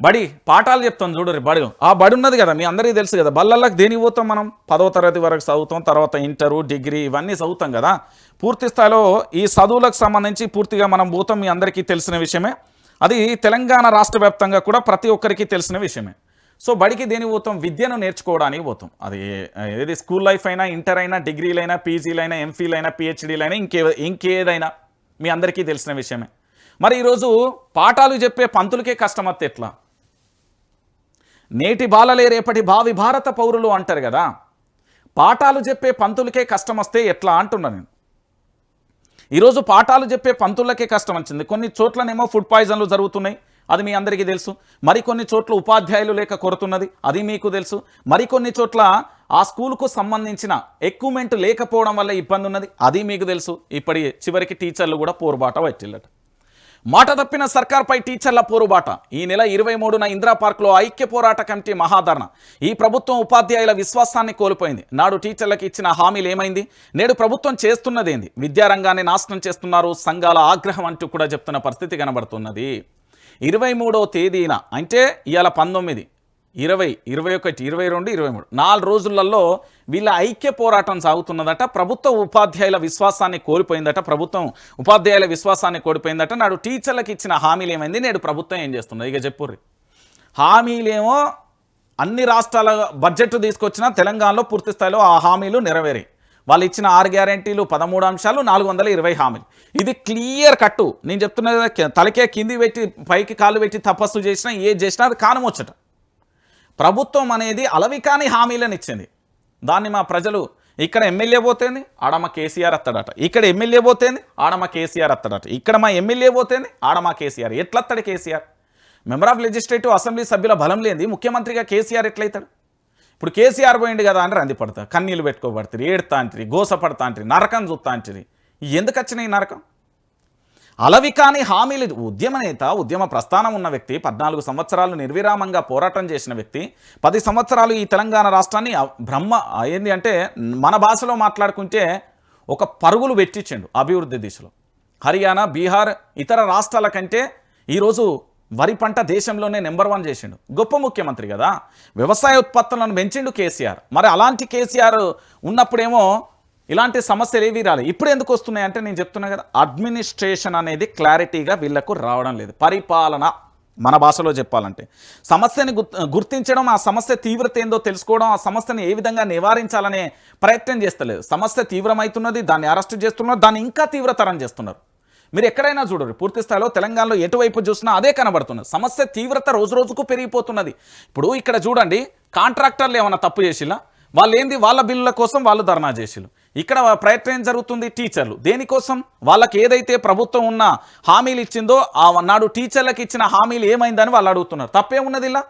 బడి పాఠాలు చెప్తాం చూడరు బడి. ఆ బడి ఉన్నది కదా మీ అందరికీ తెలుసు కదా బల్లలకు దేనికి పోతాం మనం? పదవ తరగతి వరకు చదువుతాం తర్వాత ఇంటరు డిగ్రీ ఇవన్నీ చదువుతాం కదా. పూర్తి స్థాయిలో ఈ చదువులకు సంబంధించి పూర్తిగా మనం పోతాం మీ అందరికీ తెలిసిన విషయమే. అది తెలంగాణ రాష్ట్ర వ్యాప్తంగా కూడా ప్రతి ఒక్కరికి తెలిసిన విషయమే. సో బడికి దేనికి పోతాం? విద్యను నేర్చుకోవడానికి పోతాం. అది ఏది స్కూల్ లైఫ్ అయినా ఇంటర్ అయినా డిగ్రీలైనా పీజీలైనా ఎంఫీలైనా పిహెచ్డీలైనా ఇంకే ఇంకేదైనా మీ అందరికీ తెలిసిన విషయమే. మరి ఈరోజు పాఠాలు చెప్పే పంతులకే కష్టం ఎట్లా? నేటి బాలలే రేపటి భావి భారత పౌరులు అంటారు కదా. పాఠాలు చెప్పే పంతులకే కష్టం వస్తే ఎట్లా అంటున్నా నేను. ఈరోజు పాఠాలు చెప్పే పంతులకే కష్టం వచ్చింది. కొన్ని చోట్లనేమో ఫుడ్ పాయిజన్లు జరుగుతున్నాయి. అది మీ అందరికీ తెలుసు. మరికొన్ని చోట్ల ఉపాధ్యాయులు లేక కొరుతున్నది. అది మీకు తెలుసు. మరికొన్ని చోట్ల ఆ స్కూల్కు సంబంధించిన ఎక్విప్మెంట్ లేకపోవడం వల్ల ఇబ్బంది ఉన్నది. అది మీకు తెలుసు. ఇప్పటి చివరికి టీచర్లు కూడా పోరుబాట పట్టిల్లట. మాట తప్పిన సర్కార్పై టీచర్ల పోరుబాట. ఈ నెల ఇరవై మూడున ఇందిరా పార్క్లో ఐక్య పోరాట కమిటీ మహాధరణ. ఈ ప్రభుత్వం ఉపాధ్యాయుల విశ్వాసాన్ని కోల్పోయింది. నాడు టీచర్లకు ఇచ్చిన హామీలు ఏమైంది? నేడు ప్రభుత్వం చేస్తున్నదేంది? విద్యారంగాన్ని నాశనం చేస్తున్నారు సంఘాల ఆగ్రహం అంటూ కూడా చెప్తున్న పరిస్థితి కనబడుతున్నది. ఇరవై మూడో తేదీన అంటే ఇవాళ పంతొమ్మిది. ఇరవై ఇరవై ఒకటి ఇరవై రెండు ఇరవై మూడు. నాలుగు రోజులలో వీళ్ళ ఐక్య పోరాటం సాగుతున్నదట. ప్రభుత్వ ఉపాధ్యాయుల విశ్వాసాన్ని కోల్పోయిందట. ప్రభుత్వం ఉపాధ్యాయుల విశ్వాసాన్ని కోల్పోయిందట. నాడు టీచర్లకు ఇచ్చిన హామీలు ఏమైంది? నేడు ప్రభుత్వం ఏం చేస్తున్నది ఇక చెప్పుర్రి. హామీలేమో అన్ని రాష్ట్రాల బడ్జెట్ తీసుకొచ్చినా తెలంగాణలో పూర్తి స్థాయిలో ఆ హామీలు నెరవేరాయి. వాళ్ళు ఇచ్చిన ఆరు గ్యారెంటీలు పదమూడు అంశాలు నాలుగు వందల ఇరవై హామీలు. ఇది క్లియర్ కట్టు. నేను చెప్తున్నది తలకే కింది పెట్టి పైకి కాలు పెట్టి తపస్సు చేసినా ఏది చేసినా అది కానమొచ్చట. ప్రభుత్వం అనేది అలవికాని హామీలను ఇచ్చింది. దాన్ని మా ప్రజలు ఇక్కడ ఎమ్మెల్యే పోతేంది? ఆడమ కేసీఆర్ అత్తడట. ఇక్కడ ఎమ్మెల్యే పోతేంది? ఆడమ కేసీఆర్ అత్తడట. ఇక్కడ మా ఎమ్మెల్యే పోతేంది? ఆడమ KCR. ఎట్లత్తడు KCR? Member of legislative assembly సభ్యుల బలం లేనిది ముఖ్యమంత్రిగా కేసీఆర్ ఎట్లయితాడు? ఇప్పుడు కేసీఆర్ పోయింది కదా అని రంది పడతా. కన్నీళ్ళు పెట్టుకోబడుతుంది ఏడుతా అంటారు నరకం చూస్తా ఎందుకు వచ్చినాయి ఈ అలవి అలవికాని హామీలు ఉద్యమ నేత ఉద్యమ ప్రస్థానం ఉన్న వ్యక్తి పద్నాలుగు సంవత్సరాలు నిర్విరామంగా పోరాటం చేసిన వ్యక్తి పది సంవత్సరాలు ఈ తెలంగాణ రాష్ట్రాన్ని బ్రహ్మ ఏంది అంటే మన భాషలో మాట్లాడుకుంటే ఒక పరుగులు పెట్టించిండు అభివృద్ధి దిశలో. హర్యానా బీహార్ ఇతర రాష్ట్రాల కంటే ఈరోజు వరి పంట దేశంలోనే నెంబర్ వన్ చేసిండు. గొప్ప ముఖ్యమంత్రి కదా. వ్యవసాయ ఉత్పత్తులను పెంచిండు కేసీఆర్. మరి అలాంటి కేసీఆర్ ఉన్నప్పుడేమో ఇలాంటి సమస్యలు ఏవి రాలేదు ఇప్పుడు ఎందుకు వస్తున్నాయి అంటే నేను చెప్తున్నా కదా అడ్మినిస్ట్రేషన్ అనేది క్లారిటీగా వీళ్ళకు రావడం లేదు. పరిపాలన మన భాషలో చెప్పాలంటే. సమస్యని గుర్త- గుర్తించడం ఆ సమస్య తీవ్రత ఏందో తెలుసుకోవడం ఆ సమస్యని ఏ విధంగా నివారించాలనే ప్రయత్నం చేస్తలేదు. సమస్య తీవ్రమవుతున్నది దాన్ని అరెస్ట్ చేస్తున్నారు దాన్ని ఇంకా తీవ్రతరం చేస్తున్నారు. మీరు ఎక్కడైనా చూడరు పూర్తి స్థాయిలో తెలంగాణలో ఎటువైపు చూసినా అదే కనబడుతున్నది. సమస్య తీవ్రత రోజు రోజుకు పెరిగిపోతున్నది. ఇప్పుడు ఇక్కడ చూడండి కాంట్రాక్టర్లు ఏమైనా తప్పు చేసిలా వాళ్ళు ఏంది వాళ్ళ బిల్లుల కోసం వాళ్ళు ధర్నా చేసిలు ఇక్కడ ప్రయత్నం ఏం జరుగుతుంది? టీచర్లు. దేనికోసం? వాళ్ళకి ఏదైతే ప్రభుత్వం ఉన్న హామీలు ఇచ్చిందో ఆ నాడు టీచర్లకు ఇచ్చిన హామీలు ఏమైందని వాళ్ళు అడుగుతున్నారు. తప్పేమున్నది ఇలా?